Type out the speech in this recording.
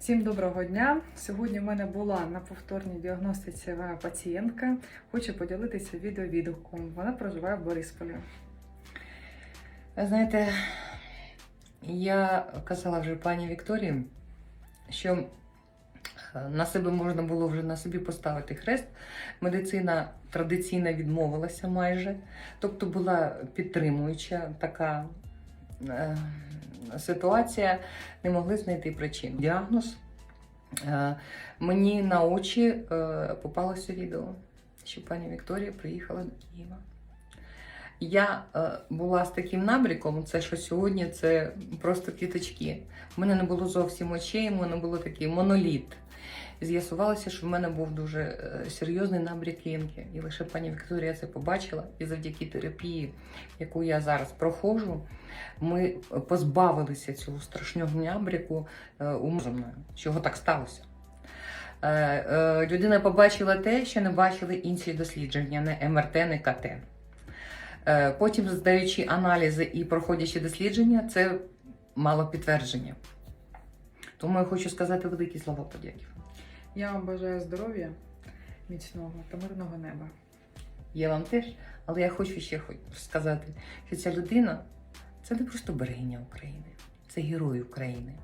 Всім доброго дня! Сьогодні в мене була на повторній діагностиці пацієнтка. Хочу поділитися відеовідгуком. Вона проживає в Борисполі. Знаєте, я казала вже пані Вікторії, що на себе можна було вже на собі поставити хрест. Медицина традиційно відмовилася майже, тобто була підтримуюча така ситуація, не могли знайти причин. Діагноз е, мені на очі е, попалося відео, що пані Вікторія приїхала до Києва. Я е, була з таким набріком, це що сьогодні це просто квіточки. У мене не було зовсім очей, у мене було такий моноліт. З'ясувалося, що в мене був дуже е, серйозний набрік лінки. І лише пані Вікторія це побачила. І завдяки терапії, яку я зараз проходжу, ми позбавилися цього страшного набріку е, у мною. Чого так сталося? Е, е, людина побачила те, що не бачили інші дослідження, не МРТ, не КТ. Е, Потім, здаючи аналізи і проходячи дослідження, це мало підтвердження. Тому я хочу сказати великі слова подяки. Я вам бажаю здоров'я, міцного та мирного неба. Я вам теж, але я хочу ще сказати, що ця людина це не просто берегиня України, це герой України.